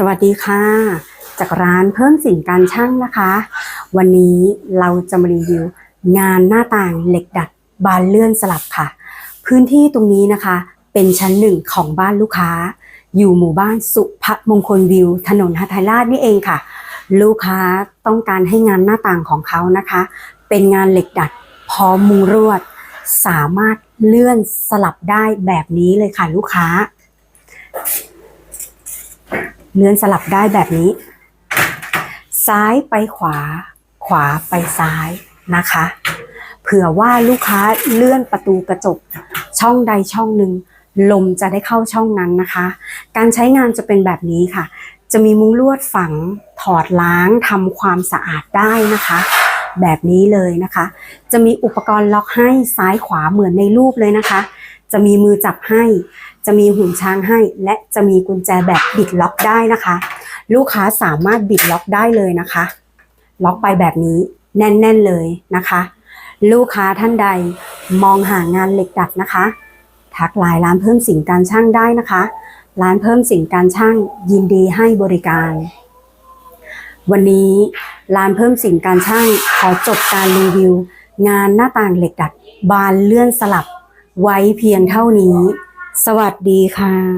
สวัสดีค่ะ จากร้านเพิ่มสินการช่างนะคะ วันนี้เราจะมารีวิวงานหน้าต่างเหล็กดัดบานเลื่อนสลับค่ะ พื้นที่ตรงนี้นะคะ เป็นชั้นหนึ่งของบ้านลูกค้า อยู่หมู่บ้านสุภมงคลวิว ถนนฮัทไทยราชนี่เองค่ะ ลูกค้าต้องการให้งานหน้าต่างของเขานะคะ เป็นงานเหล็กดัดพร้อมมุงรวด สามารถเลื่อนสลับได้แบบนี้เลยค่ะลูกค้า เลื่อนสลับได้แบบนี้ ซ้ายไปขวา ขวาไปซ้ายนะคะ เผื่อว่าลูกค้าเลื่อนประตูกระจก ช่องใดช่องหนึ่งลมจะได้เข้าช่องนั้นนะคะ การใช้งานจะเป็นแบบนี้ค่ะ จะมีมุ้งลวดฝังถอดล้างทำความสะอาดได้นะคะ แบบนี้เลยนะคะ จะมีอุปกรณ์ล็อกให้ซ้ายขวาเหมือนในรูปเลยนะคะ จะมีมือจับให้ จะมีหุ่นช้างให้ และจะมีกุญแจแบบบิดล็อกได้นะคะ ลูกค้าสามารถบิดล็อกได้เลยนะคะ ล็อกไปแบบนี้แน่น ๆเลยนะคะ ลูกค้าท่านใดมองหางานเหล็กดัดนะคะ ทักไลน์ร้านเพิ่มสินการช่างได้นะคะ ร้านเพิ่มสินการช่างยินดีให้บริการ วันนี้ร้านเพิ่มสินการช่างขอจบการรีวิว งานหน้าต่างเหล็กดัดบานเลื่อนสลับ ไว้เพียงเท่านี้ สวัสดีค่ะ